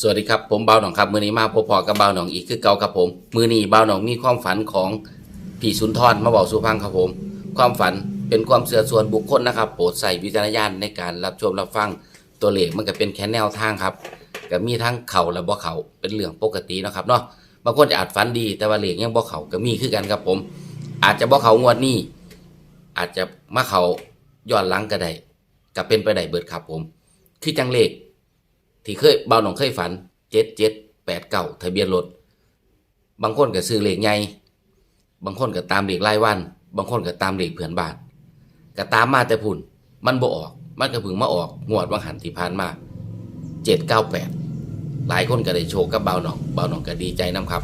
สวัสดีครับผมเบ่าหนองครับมือนี้มาพบพอกับเบ่าหนองอีกคือเก่าครับผมมือนี้บ่าหนองมีความฝันของพี่สุนทรมาบอกสู่ฟังครับผม ความฝันเป็นความเสื่อส่วนบุคคลนะครับโปรดใส่วิจารณญาณในการรับชมรับฟังตัวเลขมันก็เป็นแค่แนวทางครับก็มีทั้งเข่าและบ่เข่าเป็นเรื่องปกตินะครับเนาะบางคนจะอาจฝันดีแต่ว่าเลขยังบ่เข่าก็มีคือกันครับผม อาจจะบ่เข่างวดนี้อาจจะมาเข่าย้อนหลังก็ได้ก็เป็นไปได้เบิดครับผม คือจังเลข ที่เคยเบาหนองเคยฝันเจ็ดเจ็ดแปดเก้าทะเบียนรถบางคนก็ซื้อเหลขใหญ่บางคนก็ตามเหลขรายวัน บางคนก็ตามเหลขเพื่อนบานก็ตามมาแต่พุ่น มันบ่ออก มันก็พึ่งมาออกงวดวังหันที่ผ่านมาเจ็ดเก้าแปดหลายคนก็ได้โชคกับเบาหนองเบาหนองก็ดีใจน้ำครับ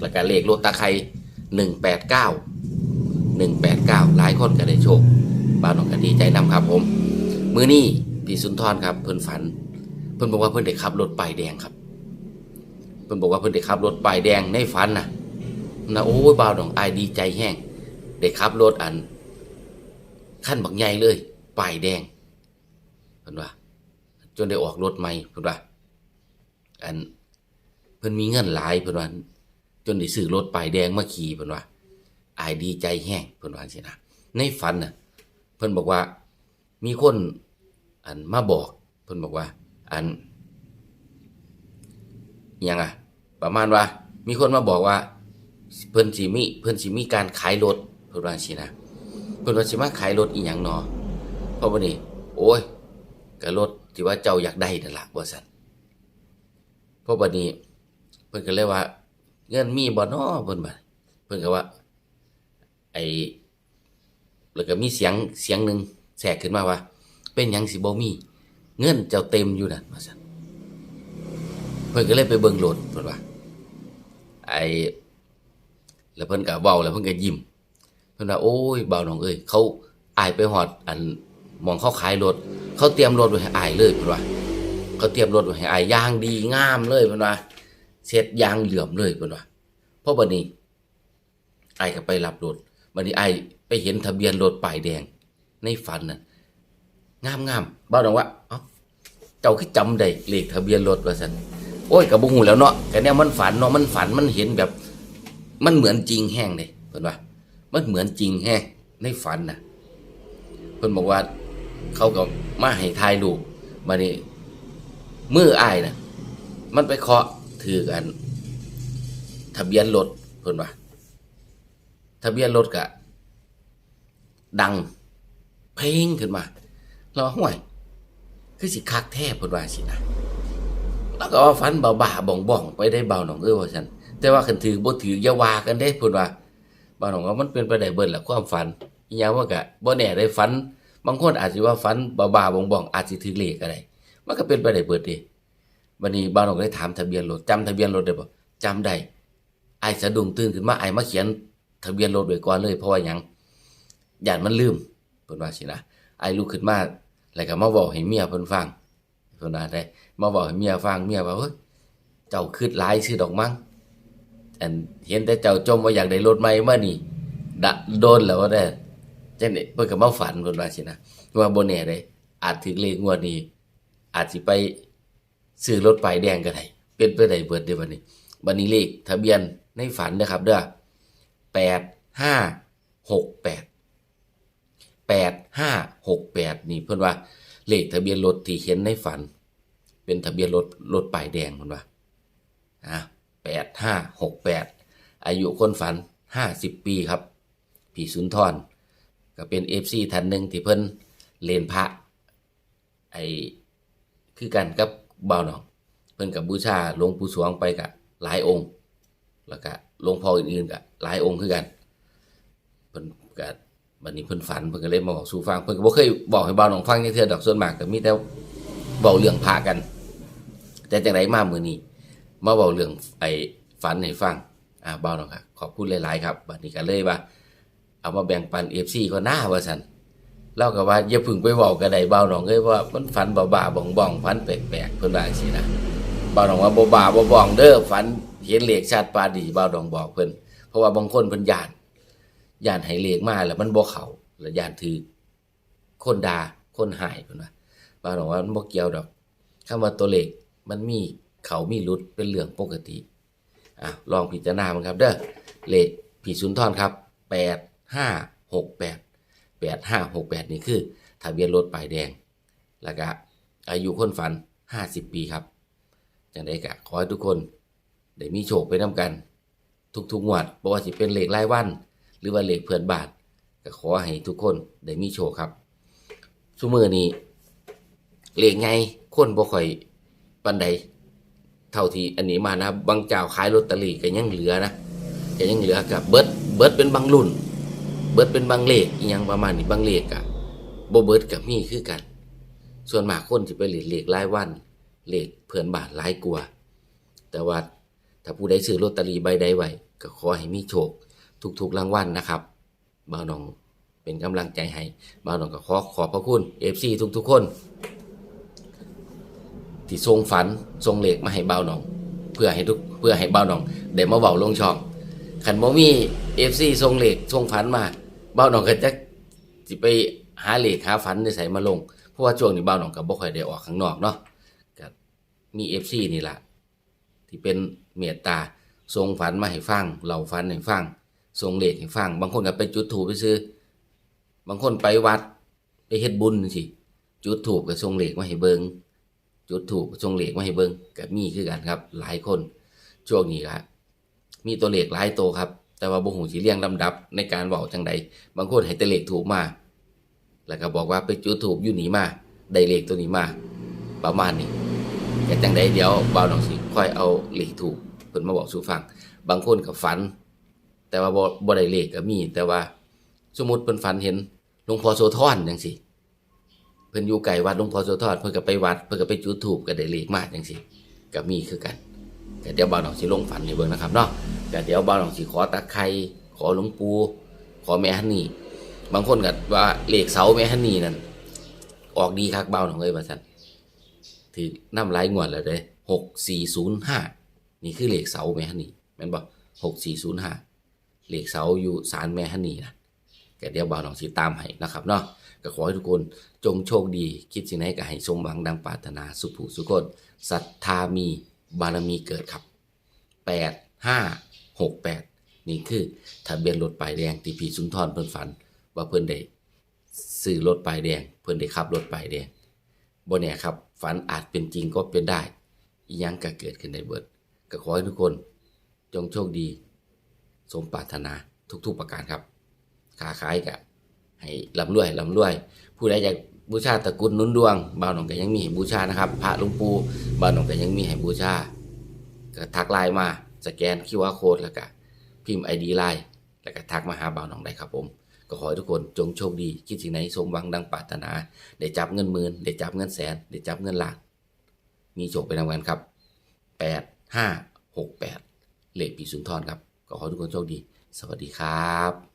แล้วก็เลขรถตะไครหนึ่งแปดเก้าหนึ่งแปดเก้าหลายคนก็ได้โชคเบาหนองก็ดีใจน้ำครับผม มือนี้พี่สุนทรครับเพิ่นฝัน เพิ่นบอกว่าเพิ่นได้ขับรถป้ายแดงครับ เพิ่นบอกว่าเพิ่นได้ขับรถป้ายแดงในฝันน่ะนะโอ้ยบ่าวดองอายดีใจแห้งได้ขับรถอันขั้นบักใหญ่เลยป้ายแดงเพิ่นว่า จนได้ออกรถใหม่เพิ่นว่า อันเพิ่นมีเงินหลายเพิ่นว่าจนได้ซื้อรถป้ายแดงมาขี่เพิ่นว่าอายดีใจแห้งเพิ่นว่าสินะในฝันน่ะ เพิ่นบอกว่า มีคน อันมาบอก เพิ่นบอกว่า อันยังอะประมาณว่า มีคนมาบอกว่า เพิ่นสิมีเพิ่นสิมีการขายรถเพิ่นว่าสินะเพิ่นว่าสิมาขายรถอีหยังเนาะเพราะว่านี่โอ้ยก็รถที่ว่าเจ้าอยากได้นั่นล่ะว่าซั่นเพราะบัดนี้เพิ่นก็เลยว่า เงินมีบ่น้อเพิ่นว่าเพิ่นก็ว่า ไอแล้วก็มีเสียงเสียงหนึ่งแทรกขึ้นมาว่า เป็นหยังสิบ่มี เงินเจ้าเต็มอยู่นั่นว่าซั่นเพิ่นก็เลยไปเบิ่งรถเพิ่นว่าไอ้แล้วเพิ่นก็เว้าแล้วเพิ่นก็ยิ้มเพิ่นว่าโอ้ยเบาน้องเอ้ยเขาอายไปฮอดอันมองเขาขายรถเขาเตรียมรถไว้ให้อายเลยเพิ่นว่าเขาเตรียมรถไว้ให้อายย่างดีงามเลยเพิ่นว่าเสร็จยางเหลื่อมเลยเพิ่นว่าเพราะบัดนี้ไอก็ไปรับรถบัดนี้ไอไปเห็นทะเบียนรถป้ายแดง ในฝันน่ะงามงามๆบ้าดองว่าเอ้า เจ้าคือจำได้เลขทะเบียนรถว่าสันโอ้ยกับบุหูแล้วเนาะแต่เนี่ยมันฝันเนาะมันฝันมันเห็นแบบ มันเหมือนจริงแห้งเลยเพิ่นว่า มันเหมือนจริงแห้งในฝันนะเพิ่นบอกว่า เขาก็มาให้ทายลูกมานี่มืออายนะมันไปเคาะถือกัน ทะเบียนรถเพิ่นว่า ทะเบียนรถกะ ดัง เพลงขึ้นมาเราห่วย คือสิคักแท้เพิ่นว่าสินะแล้วก็ว่าฟันเบาบ่าบ่องบ่องไปได้เบาหนองเอ้อว่าซั่นแต่ว่าคันถือบ่ถืออย่าว่ากันเด้เพิ่นว่าเบาหนองว่ามันเป็นไปได้เบิดแหละความฝันอีหยังว่าก็บ่แน่ได้ฝันบางคนอาจสิว่าฝันเบาบ่าบ่องบ่องอาจสิถือเลขก็ได้มันก็เป็นไปได้เบิดเด้วันนี้เบาหนองก็เลยถามทะเบียนรถจำทะเบียนรถได้บ่จำได้ไอ้สะดุ้งตื่นขึ้นมาไอ้มาเขียนทะเบียนรถไว้ก่อนเลยเพราะว่าหยังญาติมันลืมเพิ่นว่าสินะไอ้ลูกขึ้นมา แล้วก็มาบอกให้เมียเพิ่นฟังเพิ่นว่าได้มาบอกให้เมียฟังเมียว่าเฮ้ยเจ้าคิดหลายชื่อดอกมั้งอันเห็นแต่เจ้าจมว่าอยากได้รถใหม่มานี่ดะโดนแล้วว่าได้จังได๋เพิ่นก็มาฝันเพิ่นว่าสินะว่าบ่แน่เด้อาจถึงเลขงวดนี้ อาจสิไปซื้อรถป้ายแดงก็ได้เป็นไปได้เบิดเด้บัดนี้บัดนี้เลขทะเบียนในฝันนะครับเด้อ8568แปด ห้าหกแปดนี่เพื่อนว่าเลขทะเบียนรถที่เห็นในฝัน เป็นทะเบียนรถรถป้ายแดงเพื่อนว่าอะแปดห้าหกแปดอายุคนฝันห้าสิบปีครับพี่สุนทรก็เป็นเอฟซีท่านหนึ่งที่เพิ่นเลนพระไอคือกันกับบ่าวหนอง เพิ่นกับบูชาหลวงปู่สวงไปกับหลายองค์ แล้วก็หลวงพ่ออื่นๆกับหลายองค์คือกันเพิ่นกับ บัดนี้เพิ่นฝันเพิ่นก็เลยมาบอกสู่ฟังเพิ่นก็บ่เคยบอกให้บ่าวน้องฟังจังเทื่อดอกส่วนมากก็มีแต่เว้าเรื่องพระกัน แต่จังไดมามื้อนี้มาเว้าเรื่องไอ้ฝันให้ฟังอ่าบ่าวน้องครับขอบคุณหลายๆครับบัดนี้ก็เลยว่า เอามาแบ่งปัน FC ก็น่าว่าซั่นเราก็ว่าอย่าพึ่งไปเว้าก็ไดบ่าวน้องเอ้ยว่ามันฝันบ้าๆบ่องๆฝันแปลกๆเพิ่นว่าจังซี่นะบ่าวน้องว่าบ่บ้าบ่บ้องเด้อฝันเห็นเลขชาติปาดีบ่าวน้องบอกเพิ่นเพราะว่าบางคนเพิ่นยาน ย่านให้เลขมาแล้วมันบ่เขาแล้วย่านถือคนดาคนหายเพิ่นว่าบางบอกว่ามันบ่เกี่ยวดอกคำว่าตัวเลขมันมีเขามีหลุดเป็นเรื่องปกติอะลองพิจารณามันครับ เด้อเลขผีสุนทรครับแปดห้าหกแปดแปดห้าหกแปดนี่คือทะเบียนรถป้ายแดง แล้วก็อายุคนฝันห้าสิบปีครับจังได้กะขอให้ทุกคน ได้มีโชคไปน้ำกัน ทุกๆงวดบ่ว่าสิเป็นเลขรายวัน รือว่าเลขเพื่อนบาทก็ขอให้ทุกคนได้มีโชคครับซุมือนี้เลขไงคนบ่ค่อยปันใดเท่าที่อันนี้มานะบางเจ้าขายลอตเตอรี่ก็ยังเหลือนะก็ยังเหลือกับเบิร์ดเบิร์ดเป็นบางรุ่น เบิร์ดเป็นบางเลขอีหยังประมาณนี้บางเลขอะบ่เบิร์ดกับมีคือกัน ส่วนมากคนสิไปเล่นเลขรายวันเลขเพื่อนบาทหลายกว่าแต่ว่าถ้าผู้ใดซื้อลอตเตอรี่ใบใดไว้ก็ขอให้มีโชค ทุกๆรางวัลนะครับบ่าวน้องเป็นกำลังใจให้บ่าวน้องก็ขอขอบพระคุณ FC ทุกๆคน ที่ทรงฝันทรงเหล็กมาให้บ่าวน้อง เพื่อให้ทุกเพื่อให้บ่าวน้องได้มาเว้าลงช่องคันบ่มี FC ทรงเหล็กทรงฝันมาบ่าวน้องก็จะสิไปหาเหล็กหาฝันในใส่มาลงเพราะว่าช่วงนี้บ่าวน้องก็บ่ค่อยได้ออกข้างนอกเนาะก็มี FC นี่แหละที่เป็นเมตตาทรงฝันมาให้ฟังเราฝันให้ฟัง ทรงเลขให้ฟัง บางคนก็ไปจุดถูไปซื้อ บางคนไปวัดไปเฮ็ดบุญสิจุดถูปก็ทรงเลขมาให้เบิงจุดถูก็ทรงเลขมาให้เบิงก็มีคือกันครับ หลายคนช่วงนี้ครับมีตัวเลขหลายตัวครับ แต่ว่าบ่ฮู้สิเรียงลำดับในการเว้าจังใดบางคนให้แต่เลขถูกมา แล้วก็บอกว่าไปจุดถูปอยู่นี่มาได้เลขตัวนี้มาประมาณนี้แต่จังใดเดี๋ยวบ่าวหนองสิค่อยเอาเลขถูกเพิ่นมาบอกสู่ฟัง บางคนก็ฝัน แต่ว่าบ่บ่ได้เลขก็มี แต่ว่า สมมติเพิ่นฝันเห็นหลวงพ่อโสธรจังซี่เพิ่นอยู่ไกลวัดหลวงพ่อโสธรเพิ่นก็ไปวัดเพิ่นก็ไปจุดธูปก็ได้เลขมาจังซี่ก็มีคือกันแต่เดี๋ยวบ่าวน้องสิลงฝันให้เบิ่งนะครับเนาะแต่เดี๋ยวบ่าวน้องสิขอตะไคร้ขอหลวงปู่ขอแม่ฮันนี่บางคนก็ว่าเลขเสาแม่ฮันนี่นั่นออกดีคักบ่าวน้องเอ้ยว่าซั่นถือน้ำลายงวดแล้วเด้หกสี่ศูนย์ห้านี่คือเลขเสาแม่ฮันนี่แม่นบ่หกสี่ศูนย์ห้า เหลขเสาอยู่ศาลแม่ฮันนี่นะแกเดี๋ยวบ่าวน้องสิตามให้นะครับเนาะก็ขอให้ทุกคนจงโชคดี คิดสิ่งไหนก็ให้สมหวังดังปรารถนาสุภูสุขคนศรัทธามีบารมีเกิดครับแปดห้าหกแปดนี่คือทะเบียนรถป้ายแดงที่พี่สุนทรเพิ่นฝัน ว่าเพิ่นได้ซื้อรถป้ายแดง เพิ่นได้ขับรถป้ายแดงบ่เนี่ยครับ ฝันอาจเป็นจริงก็เป็นได้ยังก็เกิดขึ้นในเบิด ก็ขอให้ทุกคน จงโชคดี สมปรารถนาทุกๆประการครับค้าขายกะให้ลำรวยลำรวย ผู้ใดอยากบูชาตะกรุดนุนดวงบ่าวหนองก็ยังมีให้บูชานะครับ พระหลวงปู่บ่าวหนองก็ยังมีให้บูชาก็ทักไลน์มาสแกน QR code แล้วก็พิมพ์ ID ไลน์แล้วก็ทักมาหาบ่าวหนองได้ครับผมก็ขอให้ทุกคนจงโชคดี คิดสิ่งไหนสมหวังดังปรารถนา ได้จับเงินหมื่นได้จับเงินแสน ได้จับเงินล้าน มีโชคไปทำกันครับแปดห้าหกแปดเลขปีสุนทรครับ ขอให้ทุกคนโชคดี สวัสดีครับ